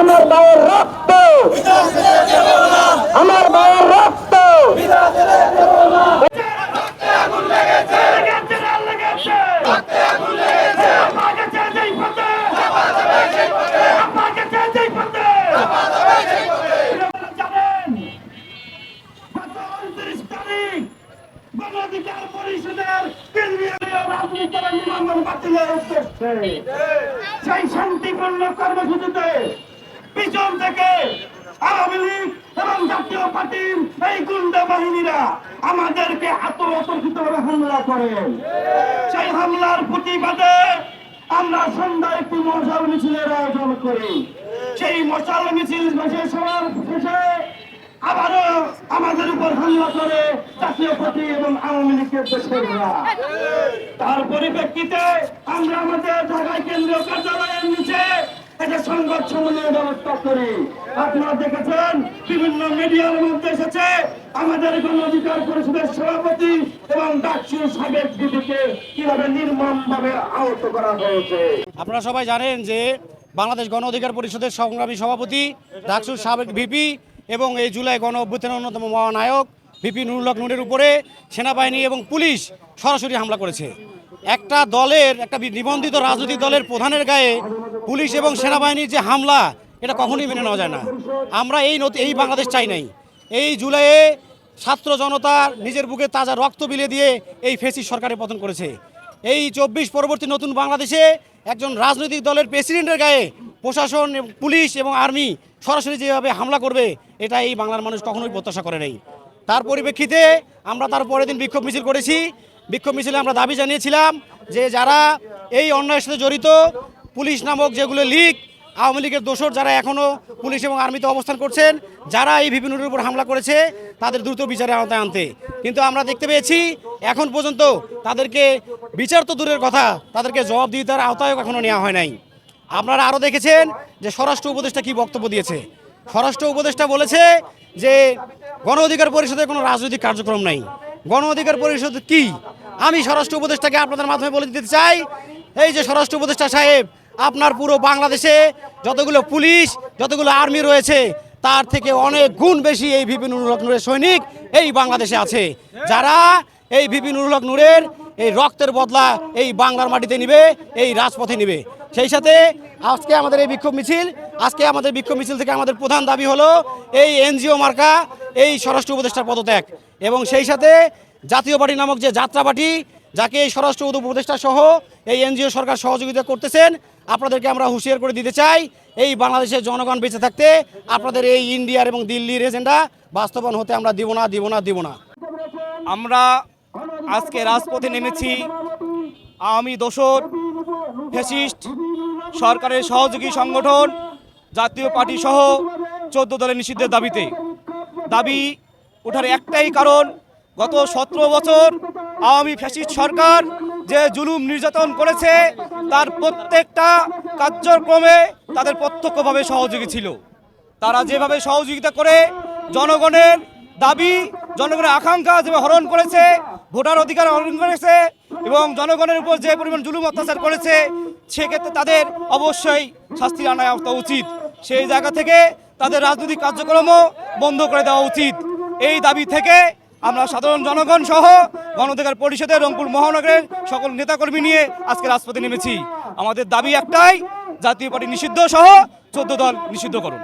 আমার মায়ের রক্ত। আমার মায়ের রক্ত। সেই শান্তিপূর্ণ কর্মসূচিতে পিছন থেকে আওয়ামী লীগ এবং জাতীয় পার্টির এই গুন্ডা বাহিনীরা আমাদেরকে আত্মরতর্কিত হামলা করেন সেই হামলার প্রতিবাদে আমরা সন্ধ্যায় একটি মশাল মিছিলের আয়োজন করি। সেই মশাল মিছিল শেষ শেষে আবারও আমাদের উপর হামলা করে জাতীয় পার্টি এবং আওয়ামী লীগের দেশেররা তার পরিপ্রেক্ষিতে আমরা আমাদের ঢাকায় কেন্দ্রীয় কার্যালয়ের নিচে আপনারা দেখেছেন, বিভিন্ন মিডিয়ার এবং আপনারা সবাই জানেন যে বাংলাদেশ গণ অধিকার পরিষদের সংগ্রামী সভাপতি ডাকসুর সাবেক ভিপি এবং এই জুলাই গণ অভ্যুত্থানের অন্যতম মহানায়ক ভিপি নুরুল্লাহ নুরের উপরে সেনাবাহিনী এবং পুলিশ সরাসরি হামলা করেছে। একটা দলের, একটা নিবন্ধিত রাজনৈতিক দলের প্রধানের গায়ে পুলিশ এবং সেনাবাহিনীর যে হামলা, এটা কখনোই মেনে নেওয়া যায় না। আমরা এই এই বাংলাদেশ চাই নাই। এই জুলাইয়ে ছাত্র জনতার নিজের বুকে তাজা রক্ত বিলে দিয়ে এই ফেসি সরকারের পতন করেছে। এই চব্বিশ পরবর্তী নতুন বাংলাদেশে একজন রাজনৈতিক দলের প্রেসিডেন্টের গায়ে প্রশাসন, পুলিশ এবং আর্মি সরাসরি যেভাবে হামলা করবে, এটা এই বাংলার মানুষ কখনোই প্রত্যাশা করে নাই। তার পরিপ্রেক্ষিতে আমরা তার পরের দিন বিক্ষোভ মিছিল করেছি। বিক্ষোভ মিছিলে আমরা দাবি জানিয়েছিলাম যে যারা এই অন্যায়ের সাথে জড়িত, পুলিশ নামক যেগুলো লীগ, আওয়ামী লীগের দোষর যারা এখনও পুলিশ এবং আর্মিতে অবস্থান করছেন, যারা এই বিভিন্নর উপর হামলা করেছে, তাদের দ্রুত বিচারে আওতায় আনতে। কিন্তু আমরা দেখতে পেয়েছি, এখন পর্যন্ত তাদেরকে বিচার তো দূরের কথা, তাদেরকে জবাবদিহিতার আওতায় এখনও নেওয়া হয় নাই। আপনারা আরও দেখেছেন যে স্বরাষ্ট্র উপদেষ্টা কি বক্তব্য দিয়েছে। স্বরাষ্ট্র উপদেষ্টা বলেছে যে গণ অধিকার পরিষদের কোনো রাজনৈতিক কার্যক্রম নাই। গণ অধিকার পরিষদ কি? আমি স্বরাষ্ট্র উপদেষ্টাকে আপনাদের মাধ্যমে বলে দিতে চাই, এই যে স্বরাষ্ট্র উপদেষ্টা সাহেব, আপনার পুরো বাংলাদেশে যতগুলো পুলিশ, যতগুলো আর্মি রয়েছে, তার থেকে অনেক গুণ বেশি এই ভিপি নুরুল নূরের সৈনিক এই বাংলাদেশে আছে। যারা এই ভিপি নুরুল নূরের এই রক্তের বদলা এই বাংলার মাটিতে নিবে, এই রাজপথে নিবে। সেই সাথে আজকে আমাদের এই বিক্ষোভ মিছিল, আজকে আমাদের বিক্ষোভ মিছিল থেকে আমাদের প্রধান দাবি হলো এই এনজিও মার্কা, এই স্বরাষ্ট্র উপদেষ্টার পদত্যাগ। এবং সেই সাথে জাতীয় পার্টি নামক যে যাত্রা পার্টি যাকে এই স্বরাষ্ট্র উপদেষ্টা সহ এই এনজিও সরকার সহযোগিতা করতেছেন, আপনাদেরকে আমরা হুঁশিয়ার করে দিতে চাই, এই বাংলাদেশের জনগণ বেঁচে থাকতে আপনাদের এই ইন্ডিয়ার এবং দিল্লির এজেন্ডা বাস্তবায়ন হতে আমরা দিব না দিব না দিব না। আমরা আজকে রাজপথে নেমেছি, আওয়ামী দোসর ফ্যাসিস্ট, সরকারের সহযোগী সংগঠন, জাতীয় পার্টি সহ চোদ্দ দলের নিষিদ্ধের দাবিতে। দাবি ওঠার একটাই কারণ, গত সতেরো বছর আওয়ামী ফ্যাসিস্ট সরকার যে জুলুম নির্যাতন করেছে, তার প্রত্যেকটা কার্যক্রমে তাদের প্রত্যক্ষভাবে সহযোগী ছিল। তারা যেভাবে সহযোগিতা করে জনগণের দাবি, জনগণের আকাঙ্ক্ষা যেভাবে হরণ করেছে, ভোটার অধিকার হরণ করেছে এবং জনগণের উপর যে পরিমাণ জুলুম অত্যাচার করেছে, সেক্ষেত্রে তাদের অবশ্যই শাস্তি আনা উচিত। সেই জায়গা থেকে তাদের রাজনৈতিক কার্যক্রমও বন্ধ করে দেওয়া উচিত। এই দাবি থেকে আমরা সাধারণ জনগণ সহ গণ অধিকার পরিষদের, রংপুর মহানগরের সকল নেতাকর্মী নিয়ে আজকে রাজপথে নেমেছি। আমাদের দাবি একটাই, জাতীয় পার্টি নিষিদ্ধ সহ চোদ্দ দল নিষিদ্ধ করুন